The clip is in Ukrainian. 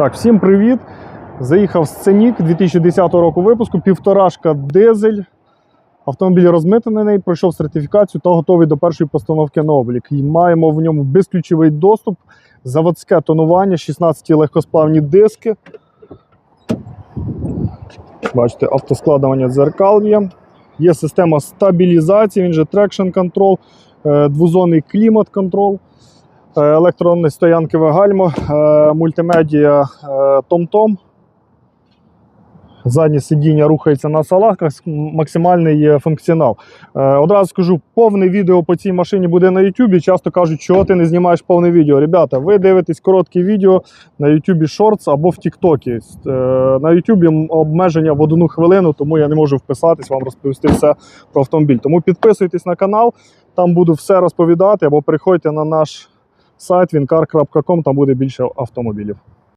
Так, всім привіт! Заїхав з Сценік 2010 року випуску, півторашка дизель. Автомобіль розмитнений, пройшов сертифікацію та готовий до першої постановки на облік. І маємо в ньому безключовий доступ, заводське тонування, 16 легкосплавні диски. Бачите, автоскладування дзеркал є. Є система стабілізації, він же traction control, е, двозонний клімат контрол, е, електронне стоянкове гальмо, е, мультимедіа е, TomTom. Заднє сидіння рухається на салазках, максимальний функціонал. Е, одразу скажу, повне відео по цій машині буде на YouTube. Часто кажуть, чого ти не знімаєш повне відео. Ребята, ви дивитесь короткі відео на YouTube Shorts або в. Е, на YouTube обмеження в одну хвилину, тому я не можу вписатись, вам розповісти все про автомобіль. Тому підписуйтесь на канал, там буду все розповідати, або переходьте на наш сайт wincar.com, там буде більше автомобілів.